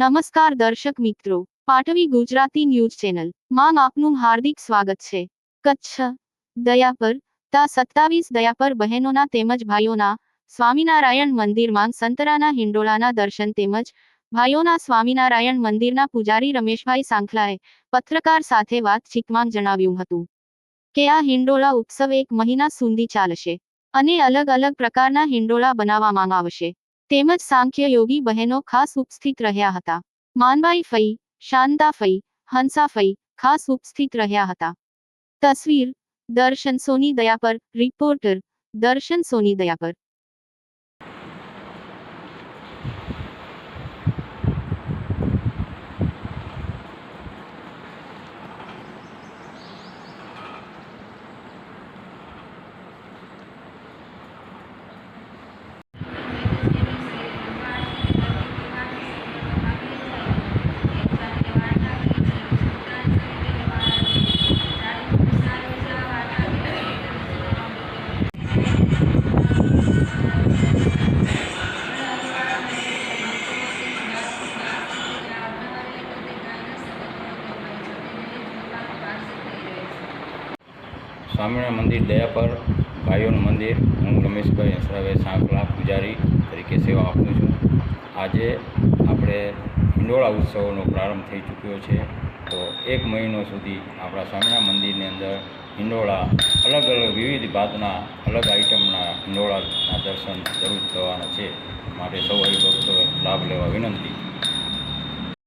નમસ્કાર દર્શક મિત્રો, પાટવી ગુજરાતી ન્યૂઝ ચેનલમાં આપનું હાર્દિક સ્વાગત છે. કચ્છ દયાપર તા સત્તાવીસ દયાપર બહેનોના તેમજ ભાઈઓના સ્વામિનારાયણ મંદિરમાં સંતરાના હિંડોળાના દર્શન તેમજ ભાઈઓના સ્વામિનારાયણ મંદિરના પૂજારી રમેશભાઈ સાંખલાએ પત્રકાર સાથે વાતચીતમાં જણાવ્યું હતું કે આ હિંડોળા ઉત્સવ એક મહિના સુધી ચાલશે અને અલગ અલગ પ્રકારના હિંડોળા બનાવવામાં આવશે. તેમજ સાંખ્ય યોગી બહેનો ખાસ ઉપસ્થિત રહ્યા હતા. માનબાઈ ફઈ, શાંતા ફઈ, હંસા ફઈ ખાસ ઉપસ્થિત રહ્યા હતા. તસવીર, દર્શન સોની દયા પર રિપોર્ટર, દર્શન સોની દયાપર. સ્વામિનારાયણ મંદિર દયા પર ભાઈઓનું મંદિર. હું રમેશભાઈ હસરાભાઈ સાંકળા પૂજારી તરીકે સેવા આપું છું. આજે આપણે હિંડોળા ઉત્સવનો પ્રારંભ થઈ ચૂક્યો છે. તો એક મહિનો સુધી આપણા સ્વામિનારાયણ મંદિરની અંદર હિંડોળા અલગ અલગ વિવિધ ભાતના અલગ આઈટમના હિંડોળાના દર્શન જરૂર થવાના છે. માટે સૌ હરિભક્તોએ લાભ લેવા વિનંતી.